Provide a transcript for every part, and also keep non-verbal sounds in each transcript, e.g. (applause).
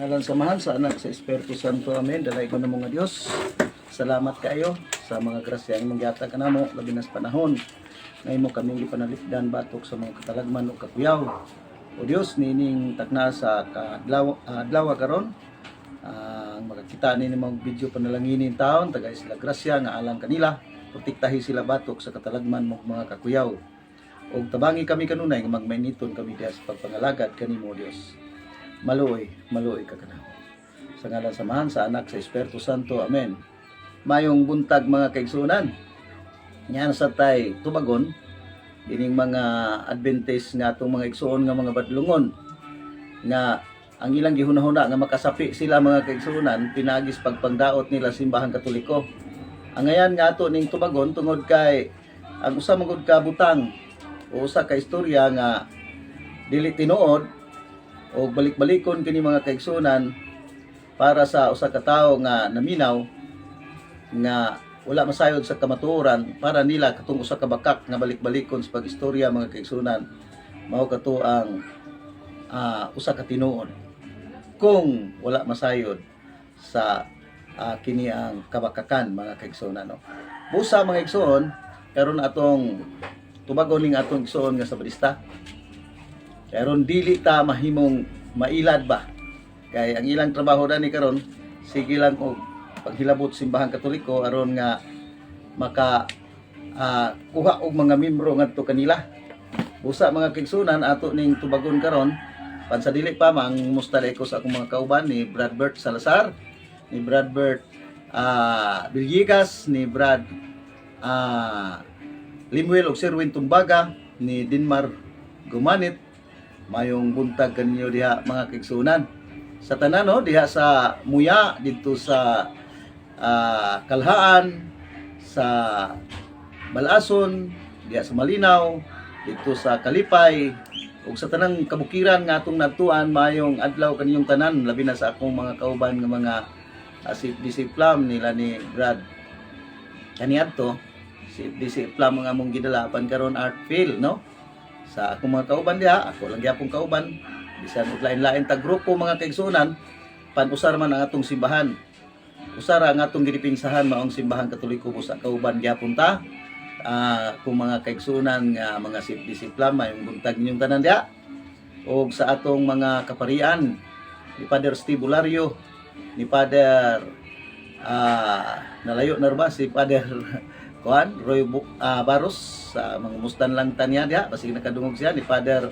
Ngalan sa mahal sa anak sa Espiritu Santo. Amen. Dalay ko na mga Diyos. Salamat kayo sa mga grasya ang mangyata ka namo labi na sa panahon. Ngayon mo kami ipanalikdan batok sa mga katalagman o kakuyaw. O Diyos, nining takna sa kadlaw, adlaw karon ang makakita ni mga video panalanginin taon tagay sila grasya nga alang kanila protektahi sila batok sa katalagman mo mga kakuyaw og tabangi kami kanunay magmainiton kami diha sa pagpangalagad kanimo Dios maluoy maluoy ka kana sa ngalan sa Mahan sa anak sa Espiritu Santo amen. Mayong buntag mga kaigsunan. Yan sa tay tubagon ining mga Adventist nga atong mga igsuon nga mga badlungon. Nga ang ilang gihunahuna nga makasapi sila mga kaigsunan pinagis pagpangdaot nila simbahan katoliko. Ang ngayan nga ato ning tubagon tungod kay ang usa magud ka butang o usa ka istorya nga dili tinuod o balik-balikon kini mga kaigsunan para sa usa ka tawo nga naminaw nga wala masayod sa kamatuoran para nila katong usa ka bakak nga balik-balikon sa pag-istorya mga kaigsunan. Mao kato ang ah, usa ka tinuod. Kung wala masayod sa ah, kini ang kabakakan mga kaigsunan no? Busa mga igsoon karon atong tubagon ning atong igsoon nga sa balista karon dili ta mahimong mailad ba? Kay ang ilang trabaho na ni karon sige lang og paghilabot simbahan katoliko aron nga maka ah, kuha og mga membro ngadto kanila. Busa mga kaigsunan ato ning tubagon karon. Pansadili pa mang mustali ko sa akong mga kauban ni Brad Bert Salazar ni Brad Bert ah Villegas ni Brad ah Limuel og Sirwin Tumbaga ni Dinmar Gumanit mayong buntag kanyo diha mga kaigsunan sa tanan no diha sa Muya dito sa ah, Kalhaan sa Balason diha sa Malinaw dito sa Kalipay ug sa tanang kabukiran nga atong natuan mayong adlaw kaniyong tanan labi na sa akong mga kauban nga mga uh, si disiplam nila ni Brad. Kaniadto si disiplam nga among gidalapan karon art field no sa akong mga kauban diha ako lang gyapon kauban. Bisan og lain-lain ta grupo mga kaigsunan pan-usar man ang atong simbahan. Usara ang atong gidipingsahan maong simbahan katoliko mo sa kauban gyapon ta. Ah kung mga kaigsunan nga mga disiplam may buntag ninyong tanan diha. O sa atong mga kaparian ni Father Steve ni Father ah nalayo na ba si Father Kuan Roy Bu- ah, Baros sa mga mustan lang tanya diha basig nakadungog siya ni Father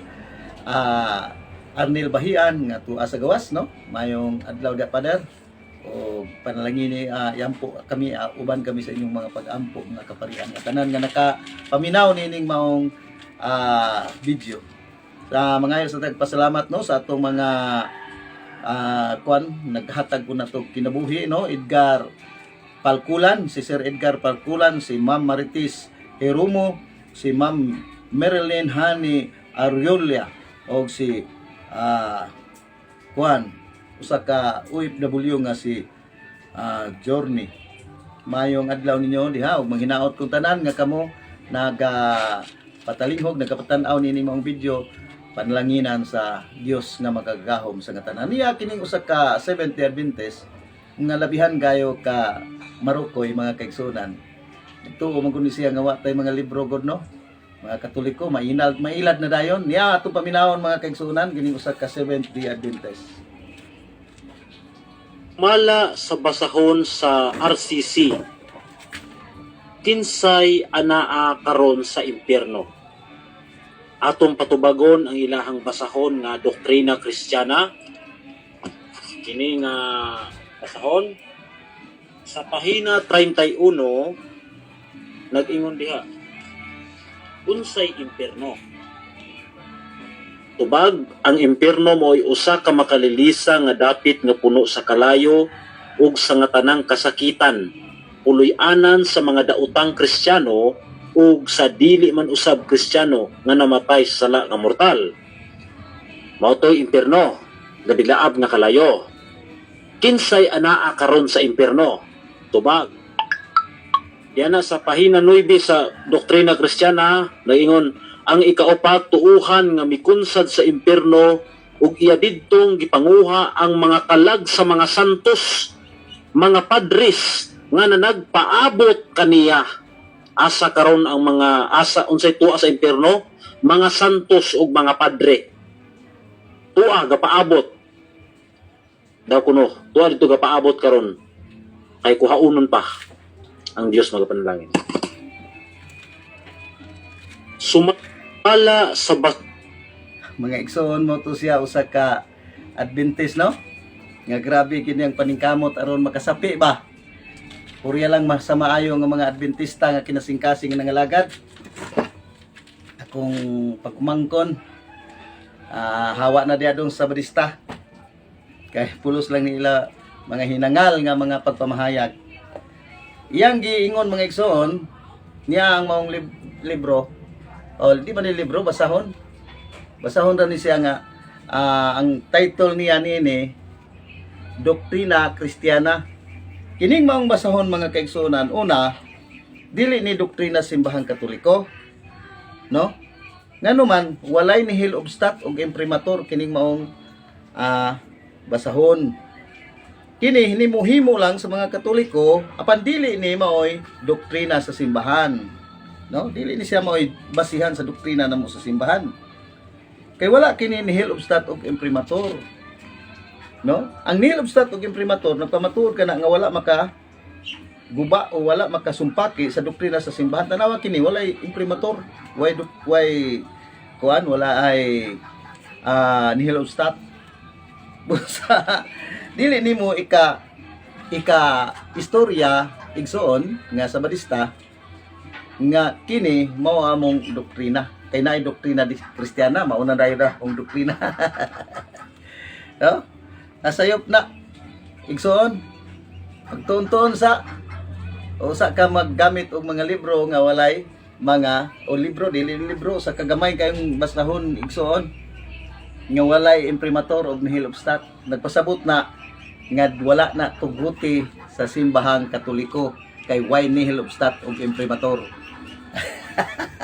ah Arnel Bahian nga tuwa sa gawas no? Mayong adlaw diha Father. O panalangin ni ah, yan po kami ah, uban kami sa inyong mga pag-ampo nga kaparian. Nga tanan nga nakapaminaw nining maong ah, video. Sa mga sa tagpasalamat no? Sa atong mga ah, kwan naghatag ko na to kinabuhi no? Edgar Palkulan si Sir Edgar Palkulan si Ma'am Maritis Herumo si Ma'am Marilyn Hani Ariolia o si ah, kwan usa ka OFW nga si ah, Journey mayong adlaw ninyo diha ug manghinaot kong tanan nga kamo naga patalihog nagapatan-aw nini mong video panlanginan sa Dios nga magagahom sa nga tanan. Niya kining usa ka 70 Adventist nga labihan gayo ka marukoy mga kaigsunan. Ito kundi siya nga wa tay mga libro god no? Mga katoliko mainal mailad na dayon. Niya ato paminawon mga kaigsunan kining usa ka 70 Adventist. Mala sa basahon sa RCC kinsay anaa karon sa impyerno? Atong patubagon ang ilahang basahon nga doktrina kristyana. Kini nga basahon sa pahina 31 nag-ingon diha unsay impyerno Tubag, ang impyerno mo'y usa ka makalilisa nga dapit nga puno sa kalayo ug sa nga tanang kasakitan, puloy-anan sa mga daotang kristyano ug sa dili man usab kristyano nga namatay sa sala nga mortal. Mao to'y impyerno, gabilaab nga kalayo. Kinsay anaa karon sa impyerno? Tubag. Yan na sa pahina 9 sa doktrina kristyana, naingon, ang ikaupat tuuhan nga mikunsad sa impyerno ug iya didtong gipanguha ang mga kalag sa mga santos mga padres nga na nagpaabot kaniya asa karon ang mga asa unsay tuwa sa impierno mga santos ug mga padre tuwa gapaabot daw kuno tuwa dito gapaabot karon. Kay kuhaunon pa ang Dios magapanalangin sumala sa bas mga igsoon mo to siya usa ka Adventist no? Nga grabe kini ang paningkamot aron makasapi ba? Purya lang mas sa maayo nga mga Adventista nga kinasingkasing nga nangalagad. Akong pagkumangkon. Ah, hawa na diya dong sa badista kay pulos lang nila mga hinangal nga mga pagpamahayag. Iyang giingon mga igsoon niya ang maong lib- libro. O di ba ni libro? Basahon? Basahon ra ni siya nga ah, ang title niya nini Doktrina Kristiyana kining maong basahon mga kaigsunan una dili ni doktrina simbahang katoliko no? Ngano man walay nihil obstat og imprimatur kining maong ah, basahon. Kini hinimuhimo lang sa mga katoliko apan dili ni maoy doktrina sa simbahan. No? Dili ni siya maoy basihan sa doktrina namo sa simbahan. Kay wala kini nihil obstat og imprimatur. No? Ang nihil obstat og imprimatur nagpamatur ka na nga wala maka guba o wala makasumpaki sa doktrina sa simbahan. Tanawa kini walay imprimatur. Way way kuan wala ay ah, nihil obstat busa. Dili nimo ika ika istorya igsoon nga sa badista nga kini mao among doktrina. Kay naay doktrina di Kristiyana mauna dayon na ang doktrina. (laughs) No? Nasayop na. Igsoon pagtuon sa usa ka maggamit og mga libro nga walay mga o libro dili libro sa kagamay kayong basahon igsoon nga walay imprimatur og nihil obstat. Nagpasabot na nga wala na tuguti sa simbahang katoliko. Kay why nihil obstat og imprimatur.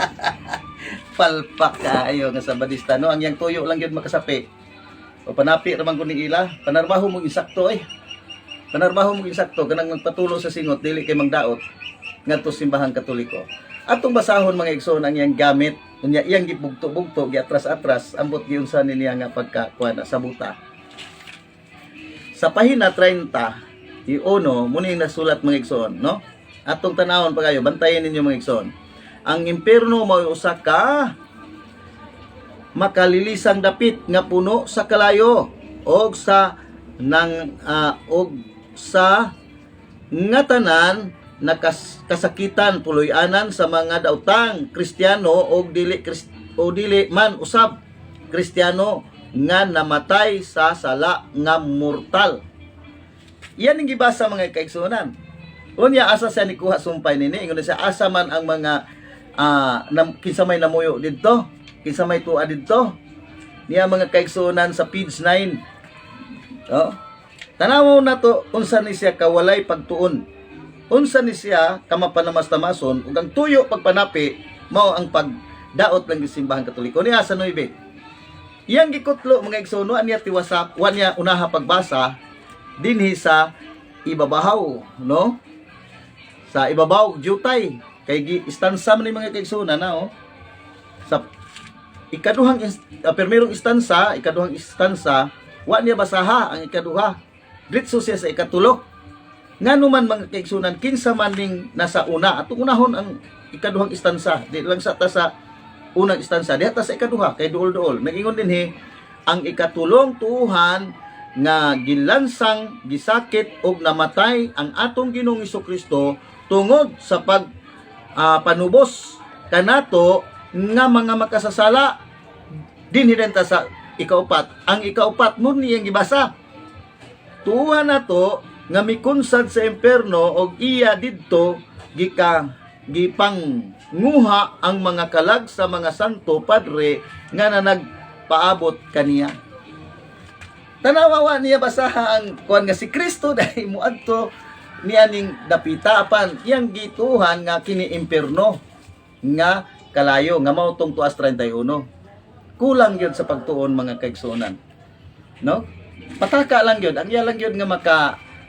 (laughs) Palpak kaayo nga sa badista no ang yang tuyo lang gyud makasapi. O panapi raman ko ni ila. Panarbaho mo insakto eh. Panarbaho mo insakto. Kanang magpatulo sa singot dili kay mangdaot. Ngadto simbahang katoliko. Atong basahon mga igsoon ang iyang gamit unya iyang gibugto-bugto giatras-atras ambot giunsa ni niya nga pagka kuan sa buta. Sa pahina 30 iuno muni nasulat mga igsoon no? Atong tanawon pa kayo bantayan ninyo mga igsoon. Ang impierno mao usa ka makalilisang dapit nga puno sa kalayo og sa nang ah, og sa nga tanan nakas kasakitan puloy-anan sa mga dautang Kristiyano og dili o dili man usab Kristiyano nga namatay sa sala nga mortal. Yan ang gibasa mga kaigsunan. Unya asa siya ni kuha sumpay nini ingon siya asa man ang mga ah nam, kinsa may namuyo didto, kinsa may tuwa didto. Niya mga kaigsunan sa page 9. Oh. Tanaw na to unsa ni siya kawalay pagtuon. Unsa ni siya kamapanamas-tamason ug ang tuyo pagpanapi mao ang pagdaot lang simbahan katoliko. Niya sa 9. Iyang gikutlo mga igsono aniya tiwasap wan niya unaha pagbasa dinhi sa ibabahaw no? Sa ibabaw jutay. Kay gi istansa man ni mga kaigsoona na oh. Sa ikaduhang ah, permerong istansa ikaduhang istansa wa niya basaha ang ikaduha. Ditso siya sa ikatulo ngano man mga kaigsunan kinsa man ning nasa una? Atong unahon ang ikaduhang istansa. Di lang sa ta sa unang istansa diha ta sa ikaduha kay duol-duol. Nagingon dinhi ang ikatulong tuhan nga gilansang gisakit og namatay ang atong Ginoong Kristo tungod sa pag ah, panubos kanato nga mga makasasala. Din ta sa ikaupat. Ang ikaupat mo niyang gibasa. Tuwa na to nga mikunsad sa imperno og iya didto gika gipang nguha ang mga kalag sa mga santo padre nga na nagpaabot kaniya tanawawa niya basaha ang kuan nga si Kristo (laughs) dahil muadto niya ning dapita apan iyang gituhan nga kini imperno nga kalayo nga mao tong tuas 31 kulang yun sa pagtuon mga kaigsunan No? Pataka lang yun. Ang iya lang yun nga maka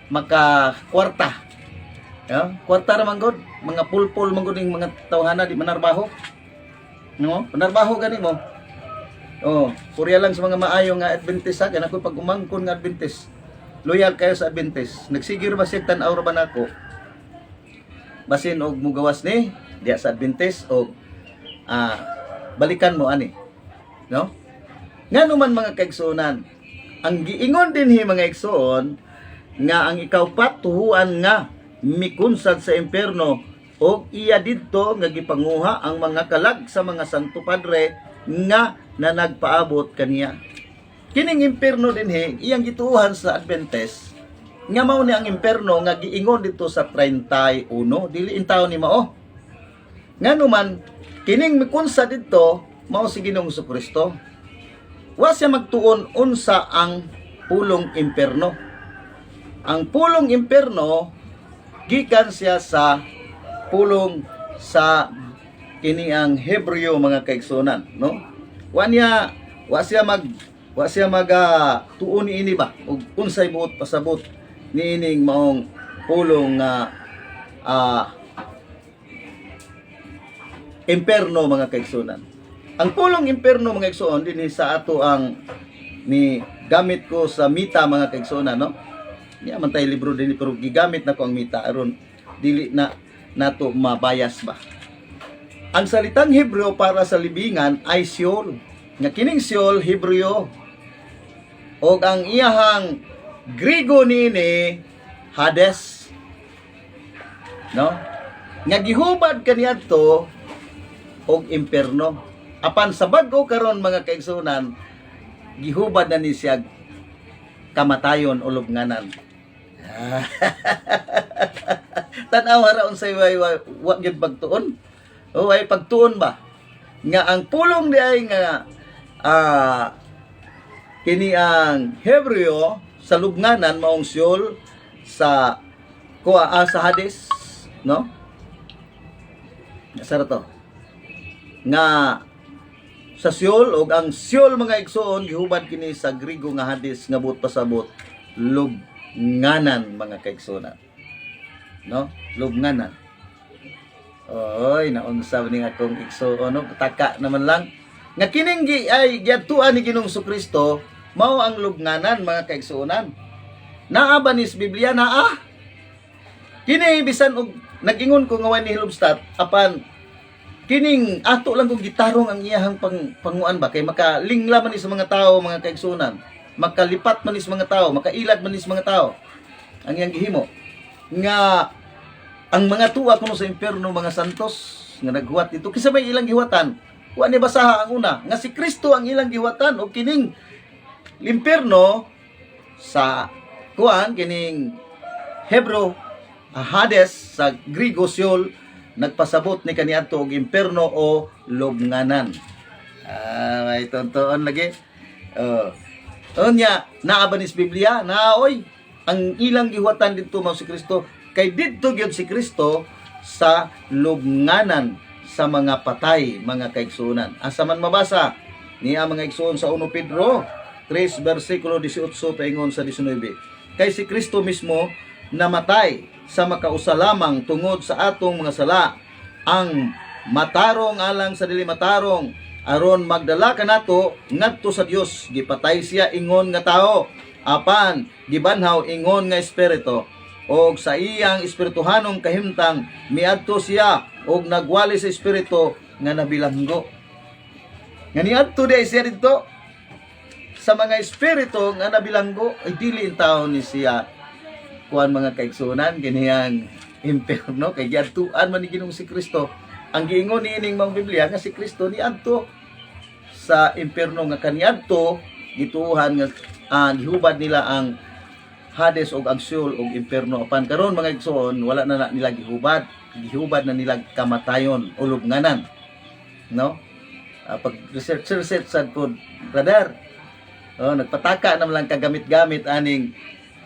maka kwarta. No? Kwarta naman gud. Mga pulpul man gud yung mga tawhana di manarbaho. No? Manarbaho gani mo. Oh, purya lang sa mga maayo nga Adventist sa. Ako pag umangkon nga Adventist, loyal kayo sa Adventist. Nagsigir ba siya tan-aw ra ba nako? Basin og mugawas ni diya sa Adventist og ah, balikan mo ani. No? Nga naman mga kaigsunan, ang giingon din hi mga igsoon nga ang ikaw patuhuan nga mikunsad sa impierno o iya didto nga gipanguha ang mga kalag sa mga santo padre nga na nagpaabot kaniya. Kining impierno din hi iyang gituuhan sa Adventist nga mao ni ang impierno nga giingon dito sa 31 dili in taon ni mao. Nga naman kining mikunsa dito mao si Ginoong Kristo wa siya magtuon unsa ang pulong imperno. Ang pulong imperno gikan siya sa pulong sa kini ang Hebreo mga kaigsunan, no? Wa niya wa siya mag wa siya mag ah, tuon ini ba ug unsay buot pasabot niining maong pulong nga ah, imperno mga kaigsunan. Ang pulong imperno mga kaigsuon dinhi sa ato ang ni gamit ko sa mita mga kaigsunan no. Niya man tayo libro din pero gigamit na ko ang mita aron dili na nato mabayas ba. Ang salitang Hebreo para sa libingan ay Siol. Nga kining Siol Hebreo. O ang iyahang Grigo nini Hades. No? Nga gihubad kaniadto og imperno. Apan sa bag-o karon mga kaigsunan, gihubad na ni siya kamatayon o lubnganan. (laughs) Tanaw ra unsay way wa gyud pagtuon. O way pagtuon ba? Nga ang pulong di ay nga ah kini ang Hebreo sa lubnganan maong Siol sa kuha ah, sa Hades, no? Sara to. Nga sa Siol og ang Siol mga igsoon gihubad kini sa Grigo nga Hades nga buot pasabot lubnganan mga kaigsoon. No? Lubnganan. Oy, naunsa ni akong igsoon no? Taka naman lang. Nga kining gi ay giadtuan ni Ginoong Kristo mao ang lubnganan mga kaigsuonan. Naa ba nis Biblia naa? Kini bisan og nagingon ko nga wani hilobstat apan kining ato lang kung gitarong ang iyahang pang, panguan ba kay makalingla man ni sa mga tao mga kaigsunan makalipat man ni sa mga tao makailag man ni sa mga tao ang iyang gihimo nga ang mga tuwa kuno sa impierno mga santos nga naghuwat dito kisa may ilang gihuwatan wa ni basaha ang una nga si Kristo ang ilang gihuwatan o kining impierno sa kuan kining Hebro Hades sa Grigo Seol nagpasabot ni kaniadto og imperno o lubnganan. Ah, may tontoon lagi. Oh. Unya, naa ba ni sa Biblia? Naoy, ang ilang gihuwatan dito mao si Kristo kay didto gyud si Kristo sa lubnganan sa mga patay, mga kaigsunan. Asa man mabasa niya mga igsoon sa 1 Pedro 3 versikulo 18 paingon sa 19. Kay si Kristo mismo namatay sa makausa lamang tungod sa atong mga sala ang matarong alang sa dili matarong aron magdala kanato ngadto sa Dios gipatay siya ingon nga tao apan gibanhaw ingon nga espiritu. Og sa iyang espirituhanong kahimtang miadto siya og nagwali sa espiritu nga nabilanggo. Nga niadto di siya dito sa mga espiritu nga nabilanggo. Ay dili taon ni siya. Kuan mga kaigsunan kiniyang impierno kay giadtuan man ni Ginoong si Kristo ang giingon niining mga Biblia nga si Kristo ni adto sa impierno nga kaniadto gituhan nga ah, gihubad nila ang Hades ug ang Sheol ug impierno apan karon mga igsoon wala na, na nila gihubad. Gihubad na nila kamatayon o lubnganan no? Ah, pag research research sad pod brother. Oh nagpataka naman lang kagamit-gamit aning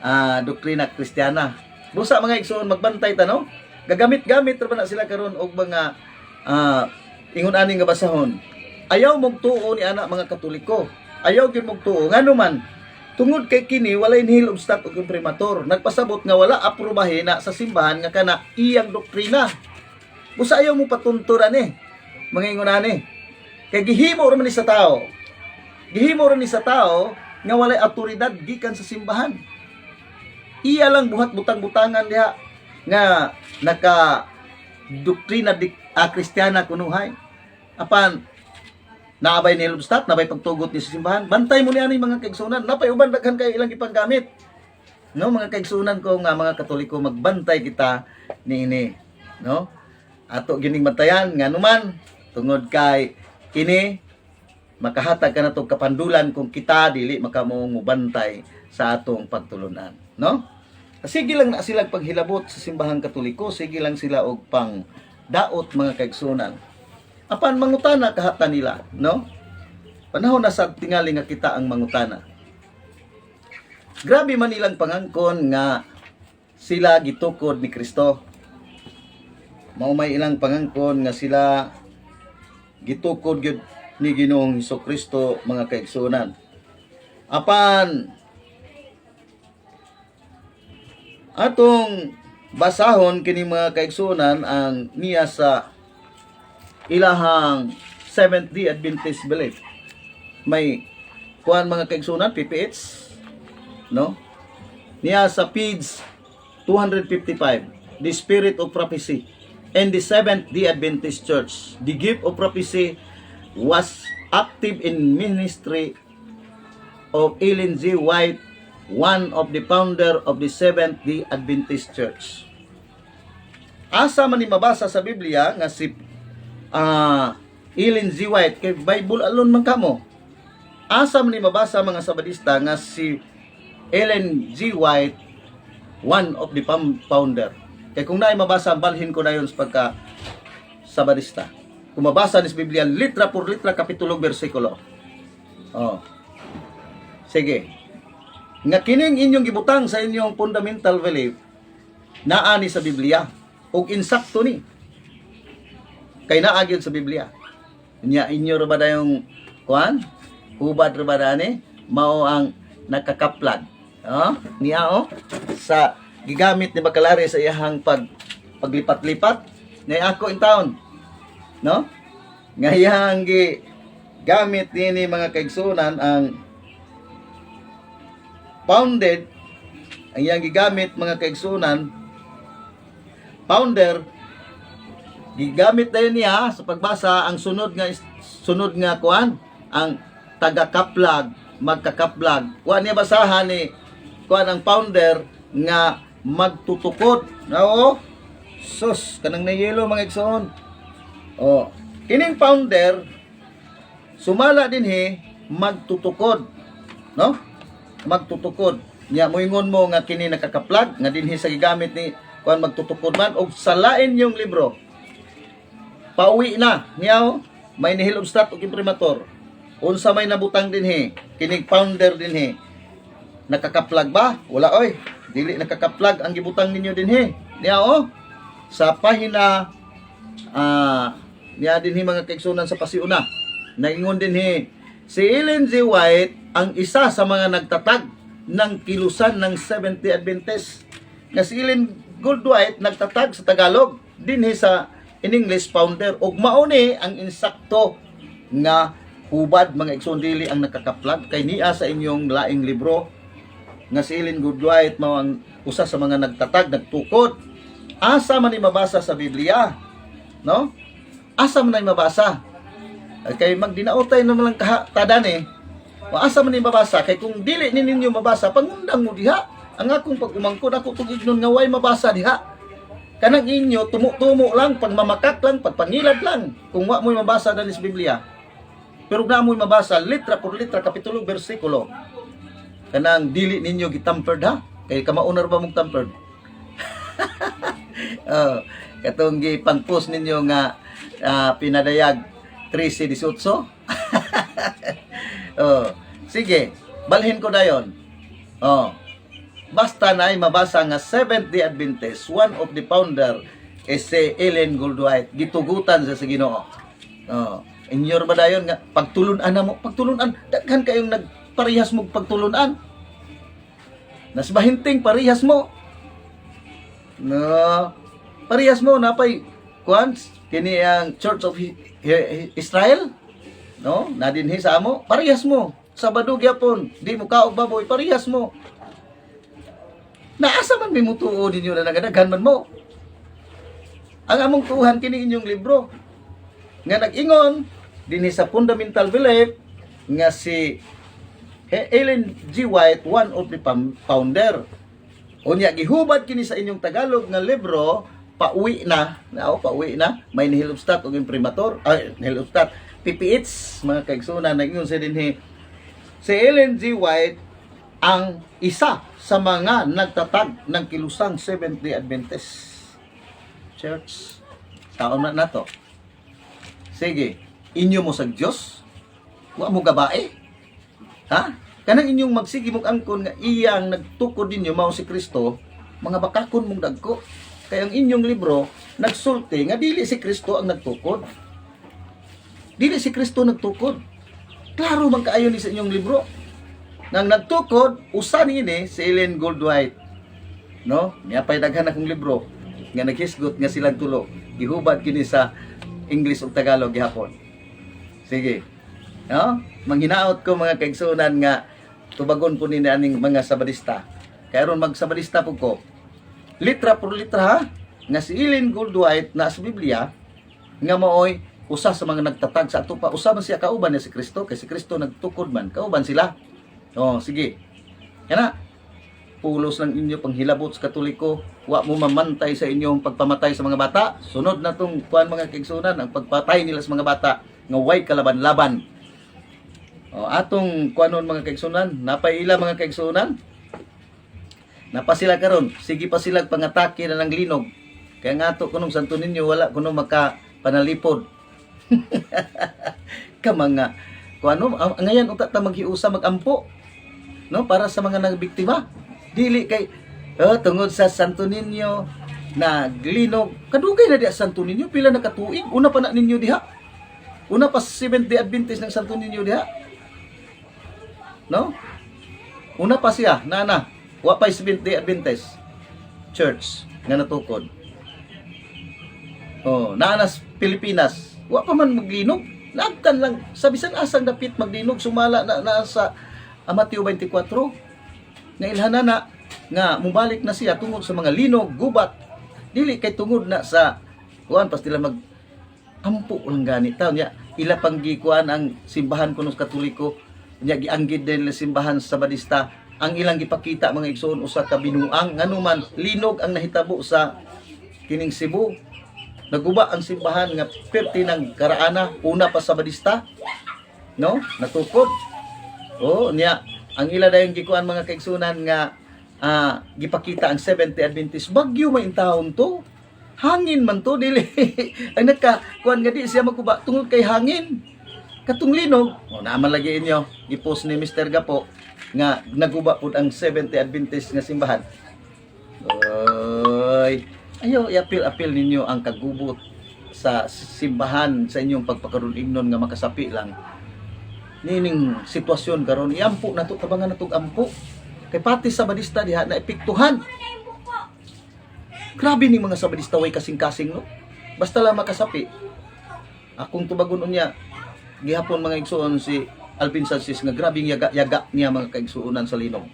ah, doktrina kristiyana. Busa mga igsoon magbantay ta no. Gagamit-gamit ra na sila karon og mga ah, ingon ani nga basahon. Ayaw mong tuo ni ana mga Katoliko. Ayaw gyud mong tuo ngano man Tungod kay kini walay nihil obstat ug imprimatur. Nagpasabot nga wala aprubahin na sa simbahan nga kana iyang doktrina. Usa ayaw mo patunturan eh. Mga ingunan eh. Kay gihimo ra ni sa tao. Gihimo ra ni sa tao nga walay autoridad gikan sa simbahan. Iya lang buhat butang-butangan diha nga naka doktrina di a Kristiyana kunuhay. Apan naabay ni Lubstat, nabay pagtugot ni simbahan. Bantay mo niya ni mga kaigsunan. Napay uban daghan kay ilang ipanggamit. No, mga kaigsunan ko nga mga Katoliko magbantay kita niini, no? Ato gining bantayan nga numan tungod kay kini makahatag ka na tong kapandulan kung kita dili makamong mubantay sa atong pagtulunan, no? Sige lang na sila paghilabot sa simbahang Katoliko, sige lang sila og pang daot mga kaigsunan apan mangutana kahata nila, no? Panahon na sa tingali nga kita ang mangutana. Grabe man ilang pangangkon nga sila gitukod ni Kristo. Mao may ilang pangangkon nga sila gitukod gyud ni Ginoong Hesus Kristo mga kaigsunan. Apan atong basahon kini mga kaigsunan ang niya sa ilahang Seventh Day Adventist belief. May kuan mga kaigsunan PPH no? Niya sa page 255 The Spirit of Prophecy and the Seventh Day Adventist Church. The gift of prophecy was active in ministry of Ellen G. White, one of the founder of the Seventh Day Adventist Church. Asa man ni mabasa sa Biblia nga si ah Ellen G. White kay Bible alone man kamo. Asa man ni mabasa mga sabadista nga si Ellen G. White one of the founder. Kay kung naay mabasa balhin ko na yon sa pagka sabadista. Kung mabasa ni sa Biblia litra por litra kapitulo bersikulo. Oh. Sige. Nga kining inyong gibutang sa inyong fundamental belief naa ni sa Biblia ug insakto ni kay naa gyud sa Biblia. Nya inyo ra ba dayong kuan? Hubad ra ba dani? Mao ang nakakaplag. Oh, niya oh sa gigamit ni Bakalari sa iyahang pag paglipat-lipat ngay ako in town. No? Ngayang gi gamit ni mga kaigsunan ang founded ang iyang gigamit mga kaigsunan founder gigamit na niya sa pagbasa ang sunod nga sunod nga kuan ang taga-kaplag magkakaplag. Kuan niya basahan ni kuan ang founder nga magtutukod oo sus kanang nayelo mga igsoon. Oh kining founder sumala din he magtutukod. No magtutukod. Nya moingon mo nga kini nakakaplag nga dinhi sa gigamit ni kuan magtutukod man og sa lain yung libro. Pauwi na niyaw may nihil obstat ug imprimatur. Unsa may nabutang dinhi kining founder dinhi. Nakakaplag ba? Wala oy. Dili nakakaplag ang gibutang ninyo dinhi. Niya oh. Sa pahina ah niya dinhi mga kaigsunan sa pasiuna. Naingon dinhi si Ellen G. White ang isa sa mga nagtatag ng kilusan ng 70 Adventist. Nga si Ellen Goldwhite nagtatag sa Tagalog dinhi sa in English founder. Ug mao ni ang insakto nga hubad mga igsoon ang nakakaplag kay niya sa inyong laing libro. Nga si Ellen Goodwhite mao ang usa sa mga nagtatag nagtukod asa man ni mabasa sa Biblia no? Asa man ni mabasa? Ay, kay magdinaotay naman lang tadan eh Maasa man ni mabasa? Kay kung dili ni ninyo mabasa pangundang mo diha. Ang akong pagumangkon ako tugignon nga way mabasa diha. Kanang inyo tumo-tumo lang pagmamakak lang pagpangilad lang. Kung wa mo mabasa dali sa Biblia. Pero na mo mabasa litra por litra kapitulo bersikulo. Kanang dili ninyo gitampered ha? Kay kamaunar ba mong tampered? (laughs) Oh katong gi pang-post ninyo nga ah, pinadayag 13-18 (laughs) oh sige balhin ko dayon oh basta na ay mabasa nga Seventh Day Adventist one of the founder is si Ellen Goldwhite gitugutan sa Ginoo oh inyor ba dayon nga pagtulunan na mo pagtulunan daghan kayong nagparehas mo pagtulunan Nas bahinting parehas mo. No, parehas mo napay kuan kini ang Church of Israel. No, nadinhi sa amo, parehas mo. Sabado gyapon, di mo kaog baboy, parehas mo. Naasa man may mutuo ninyo na nagadaghan man mo. Ang among tuhan kini inyong libro. Nga nag-ingon dinhi sa fundamental belief nga si Ellen G. White, one of the founder. Unya gihubad kini sa inyong Tagalog nga libro, pauwi na, na pauwi na, may nihilubstat ug imprimatur, ay nihilubstat, PPH, mga kaigsunan, nag-ingon sa dinhi, si Ellen G. White ang isa sa mga nagtatag ng kilusang Seventh-day Adventist Church. Taon na na to. Sige, inyo mo sa Diyos? Wa mo gabae? Ha? Kanang inyong magsigi mong angkon nga iyang nagtukod ninyo mao si Kristo, mga bakakon mong dagko. Kaya ang inyong libro nagsulti nga dili si Kristo ang nagtukod. Dili si Kristo nagtukod. Klaro man kaayo ni sa inyong libro. Nang nagtukod, usa niini si Ellen Goldwhite. No? Niya pay daghan akong libro nga naghisgot nga silang tulo. Gihubad kini sa English ug Tagalog gihapon. Sige. No? Manghinaot ko mga kaigsunan nga tubagon po ni aning mga sabadista. Kaya ron magsabadista po ko. Litra por litra ha? Nga si Ellen Goldwhite na sa Biblia nga maoy usa sa mga nagtatag sa ato pa usa man siya kauban niya si Kristo kay si Kristo nagtukod man kauban sila. Oh, sige. Kana pulos ng inyo panghilabot sa katoliko, wa mo mamantay sa inyong pagpamatay sa mga bata. Sunod na tong kuan mga kaigsunan ang pagpatay nila sa mga bata nga way kalaban-laban. O, atong kuanon mga kaigsunan, napay ila mga kaigsunan. Napa karon, sige pa sila pangatake na ng linog. Kaya nga to kunong santo ninyo wala kuno maka panalipod. (laughs) ka mga kuano ngayon uta ta maghiusa magampo no? Para sa mga nagbiktima. Dili kay oh, tungod sa Santo Niño na glinog kadugay na di sa Santo Niño pila na katuig. Una pa na ninyo diha. Una pa sa Seventh Day Adventist ng Santo Niño diha. No? Una pa siya nana wa pa Seventh Day Adventist. Church nga natukod. Oh naa na sa Pilipinas wa pa man maglinog. Lagkan lang, sa bisan asang dapit maglinog, sumala na, na sa ah, Mateo 24, nga ilhana na, nga mubalik na siya tungod sa mga linog, gubat, dili kay tungod na sa, kuan pas tila mag, ampo lang gani. Taon niya, ila pang ang simbahan kuno katoliko, niya gianggid din ang simbahan sa Badista, ang ilang gipakita mga igsoon usa ka binuang nganuman linog ang nahitabo sa kining Cebu Naguba ang simbahan nga perti ng karaana una pa sa Badista. No? Natukod. Oh, niya ang ila dayon gikuan mga kaigsunan nga ah, gipakita ang 70 Adventist bagyo may intahon to. Hangin man to dili. (laughs) ang nagka kuan nga di siya maguba tungod kay hangin. Katong linog, oh, naaman lagi inyo, i-post ni Mr. Gapo nga naguba pud ang 70 Adventist nga simbahan. Oy, Ayaw, i-appeal-appeal ninyo ang kagubot sa simbahan sa inyong pagpakaroon ignon nga makasapi lang. Nining sitwasyon karon iampo na to tabangan na tong ampo. Kay pati sa badista diha na epektuhan. Grabe ni mga sabadista way kasing-kasing no. Basta lang makasapi. Akong tubagon unya gihapon mga igsuon si Alvin Sanchez nga grabing yaga-yaga niya mga kaigsuonan sa linog.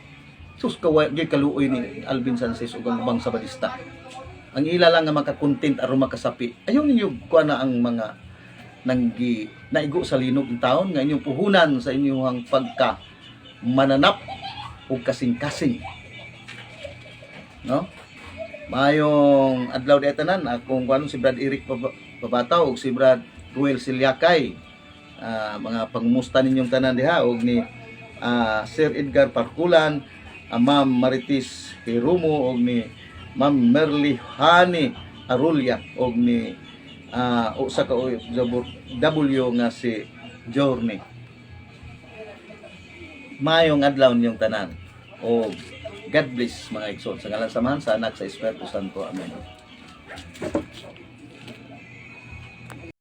Sus kaway gyud kaluoy ni Alvin Sanchez ug ang ubang sabadista ang ila lang nga makakontent aron makasapi. Ayaw ninyo kuha na ang mga nanggi naigo sa linog ng taon nga inyong puhunan sa inyong pagka mananap o kasing-kasing. No? Mayong adlaw di tanan akong kuano si Brad Eric Pabataw ug si Brad Ruel Silyakay Ah, mga pangumusta ninyong tanan diha ug ni ah, Sir Edgar Parkulan ah, Ma'am Maritis Hirumo ug ni Ma'am Merly Hani Arulya og ni ah, usa ka W nga si Journey. Mayong adlaw niyong tanan. O God bless mga igsoon. Sa ngalan samahan sa anak sa Espiritu Santo. Amen.